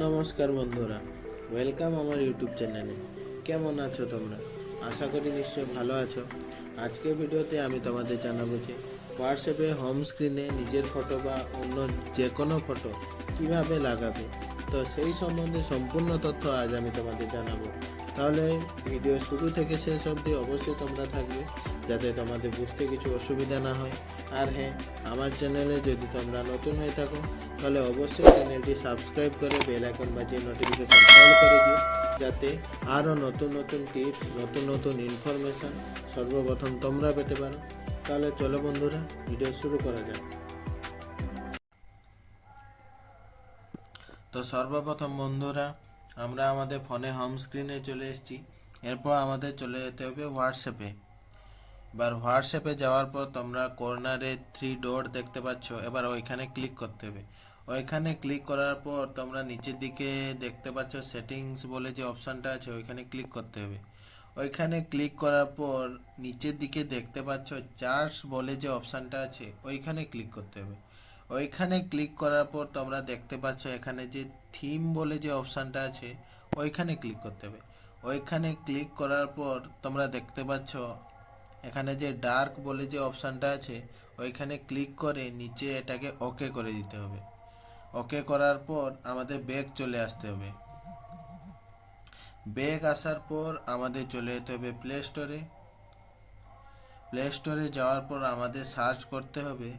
নমস্কার বন্ধুরা ওয়েলকাম আমার ইউটিউব চ্যানেলে কেমন আছো তোমরা? আশা করি নিশ্চয়ই ভালো আছো। আজকের ভিডিওতে আমি তোমাদের জানাব যে হোয়াটসঅ্যাপে হোম স্ক্রিনে নিজের ফটো বা অন্য যে কোনো ফটো কীভাবে লাগাবে। তো সেই সম্বন্ধে সম্পূর্ণ তথ্য আজ আমি তোমাদের জানাব। তাহলে ভিডিও শুরু থেকে শেষ অবধি অবশ্যই তোমরা থাকবে, যাতে তোমাদের বুঝতে কিছু অসুবিধা না হয়। আর হ্যাঁ আমার চ্যানেলে যদি তোমরা নতুন হয়ে থাকো, তাহলে অবশ্যই চ্যানেলটি সাবস্ক্রাইব করে বেল আইকন বাজিয়ে নোটিফিকেশন অল করে দিও, যাতে আরও নতুন নতুন টিপস নতুন নতুন ইনফরমেশান সর্বপ্রথম তোমরা পেতে পারো। তাহলে চলো বন্ধুরা ভিডিও শুরু করা যাক। তো সর্বপ্রথম বন্ধুরা আমরা আমাদের ফোনে হোম স্ক্রিনে চলে এসেছি। এরপর আমাদের চলে যেতে হবে হোয়াটসঅ্যাপে এবার হোয়াটসঅ্যাপে যাওয়ার পর তোমরা কর্নারে থ্রি ডট দেখতে পাচ্ছ। এবার ওইখানে ক্লিক করতে হবে। ওইখানে ক্লিক করার পর তোমরা নিচের দিকে দেখতে পাচ্ছ সেটিংস বলে যে অপশানটা আছে, ওইখানে ক্লিক করতে হবে। ওইখানে ক্লিক করার পর নিচের দিকে দেখতে পাচ্ছ চার্জ বলে যে অপশানটা আছে, ওইখানে ক্লিক করতে হবে। ওইখানে ক্লিক করার পর তোমরা দেখতে পাচ্ছ এখানে যে থিম বলে যে অপশানটা আছে, ওইখানে ক্লিক করতে হবে। ওইখানে ক্লিক করার পর তোমরা দেখতে পাচ্ছ এখানে যে ডার্ক বলে যে অপশানটা আছে, ওইখানে ক্লিক করে নিচে এটাকে ওকে করে দিতে হবে। ওকে করার পর আমাদের ব্যাগ চলে আসতে হবে। ব্যাগ আসার পর আমাদের চলে যেতে হবে প্লে স্টোরে প্লে স্টোরে যাওয়ার পর আমাদের সার্চ করতে হবে।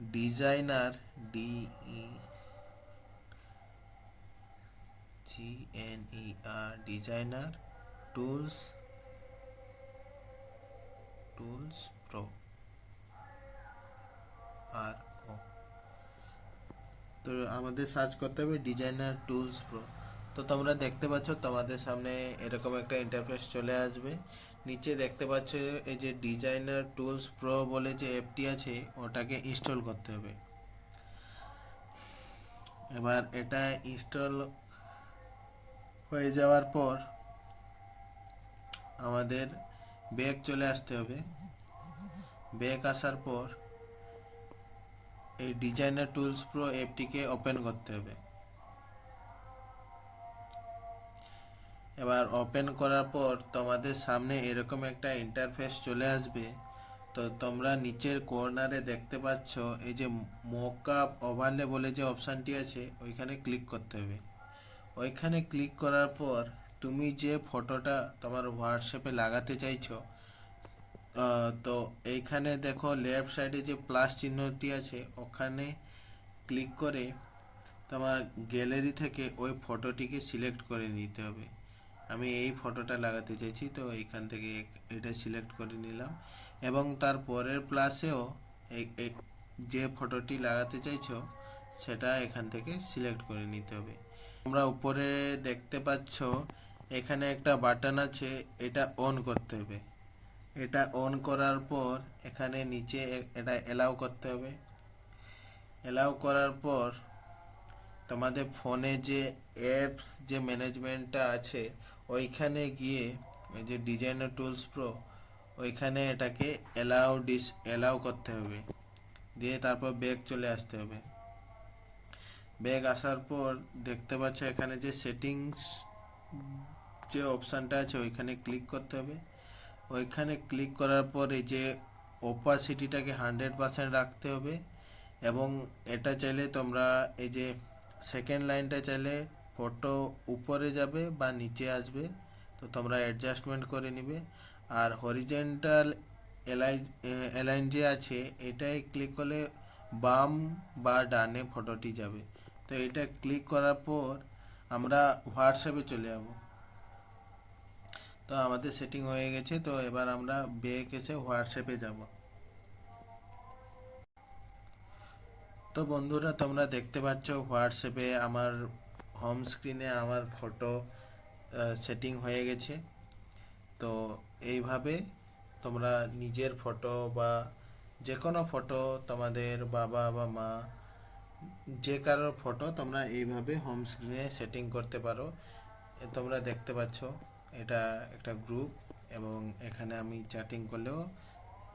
Designer D E G N E R designer tools tools pro R O. তো আমাদের সার্চ করতে হবে ডিজাইনার টুলস প্রো। তো তোমরা দেখতে পাচ্ছ তোমাদের সামনে এরকম একটা ইন্টারফেস চলে আসবে। নিচে দেখতে পাচ্ছ এই যে ডিজাইনার টুলস প্রো বলে যে অ্যাপটি আছে, ওটাকে ইনস্টল করতে হবে। এবার এটা ইনস্টল হয়ে যাওয়ার পর আমাদের ব্যাগ চলে আসতে হবে। ব্যাগ আসার পর এই ডিজাইনার টুলস প্রো অ্যাপটিকে ওপেন করতে হবে। এবার ওপেন করার পর তোমাদের সামনে এরকম একটা ইন্টারফেস চলে আসবে। তো তোমরা নিচের কর্নারে দেখতে পাচ্ছ, এই যে মোকআপ ওভারলে বলে যে অপশানটি আছে, ওইখানে ক্লিক করতে হবে। ওইখানে ক্লিক করার পর তুমি যে ফটোটা তোমার হোয়াটসঅ্যাপে লাগাতে চাইছো তো এইখানে দেখো লেফট সাইডে যে প্লাস চিহ্নটি আছে, ওখানে ক্লিক করে তোমার গ্যালারি থেকে ওই ফটোটিকে সিলেক্ট করে নিতে হবে। আমি এই ফটোটা লাগাতে চাইছি, তো এইখান থেকে এটা সিলেক্ট করে নিলাম। এবং তার পরের প্লাসেও যে ফটোটি লাগাতে চাইছো, সেটা এখান থেকে সিলেক্ট করে নিতে হবে। তোমরা উপরে দেখতে পাচ্ছ, এখানে একটা বাটন আছে, এটা অন করতে হবে। এটা অন করার পর এখানে নিচে এটা এলাও করতে হবে। এলাও করার পর তোমাদের ফোনে যে অ্যাপস যে ম্যানেজমেন্টটা আছে ওইখানে গিয়ে ওই যে ডিজাইনার টুলস প্রো ওইখানে এটাকে এলাও ডিস এলাও করতে হবে। দিয়ে তারপর ব্যাগ চলে আসতে হবে। ব্যাগ আসার পর দেখতে পাচ্ছ এখানে যে সেটিংস যে অপশানটা আছে, ওইখানে ক্লিক করতে হবে। ওইখানে ক্লিক করার পর এই যে ওপাসিটিটাকে হান্ড্রেড পার্সেন্ট রাখতে হবে। এবং এটা চাইলে তোমরা এই যে সেকেন্ড লাইনটা চাইলে ফটো উপরে যাবে বা নিচে আসবে, তো তোমরা অ্যাডজাস্টমেন্ট করে নিবে। আর হরিজেন্টাল এলাই এলাইন যে আছে এটাই ক্লিক করলে বাম বা ডানে ফটোটি যাবে। তো এটা ক্লিক করার পর আমরা হোয়াটসঅ্যাপে চলে যাব। তো আমাদের সেটিং হয়ে গেছে, তো এবার আমরা ব্যাক এসে হোয়াটসঅ্যাপে যাব। তো বন্ধুরা, তোমরা দেখতে পাচ্ছ হোয়াটসঅ্যাপে আমার হোম স্ক্রিনে আমার ফটো সেটিং হয়ে গেছে। তো এইভাবে তোমরা নিজের ফটো বা যে কোনো ফটো তোমাদের বাবা বা মা, যে কারোর ফটো তোমরা এইভাবে হোম স্ক্রিনে সেটিং করতে পারো। তোমরা দেখতে পাচ্ছ, এটা একটা গ্রুপ এবং এখানে আমি চ্যাটিং করলেও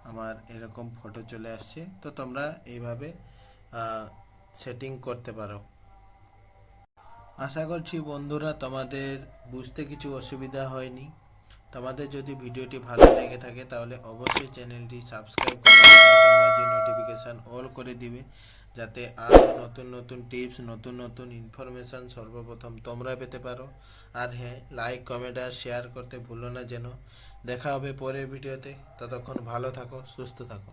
আমার এরকম ফটো চলে আসছে। তো তোমরা এইভাবে সেটিং করতে পারো। আশা করছি বন্ধুরা তোমাদের বুঝতে কিছু অসুবিধা হয়নি। তোমাদের যদি ভিডিওটি ভালো লেগে থাকে তাহলে অবশ্যই চ্যানেলটি সাবস্ক্রাইব করে বাজিয়ে নোটিফিকেশান অল করে দিবে, যাতে আরও নতুন নতুন টিপস নতুন নতুন ইনফরমেশান সর্বপ্রথম তোমরা পেতে পারো। আর হ্যাঁ লাইক কমেন্ট আর শেয়ার করতে ভুলো না যেন। দেখা হবে পরের ভিডিওতে। ততক্ষণ ভালো থাকো, সুস্থ থাকো।